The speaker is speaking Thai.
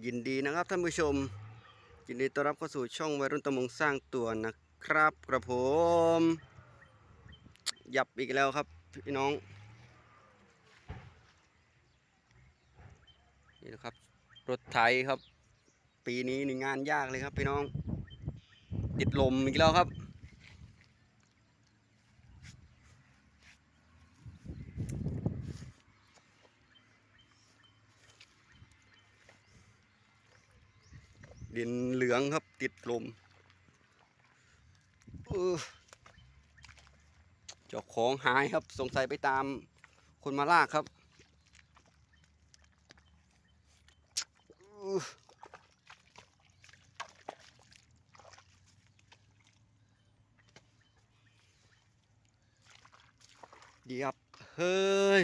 ยินดีนะครับท่านผู้ชม ยินดีต้อนรับเข้าสู่ช่องวัยรุ่นตะมงสร้างตัวนะครับกระผมหยับอีกแล้วครับพี่น้องนี่นะครับรถไถครับ ปีนี้นี่งานยากเลยครับพี่น้อง ติดลมอีกแล้วครับ ดินเหลืองครับติดลมเออเจ้าของหายครับสงสัยไปตามคนมาลากครับอื้อเดียบเฮ้ย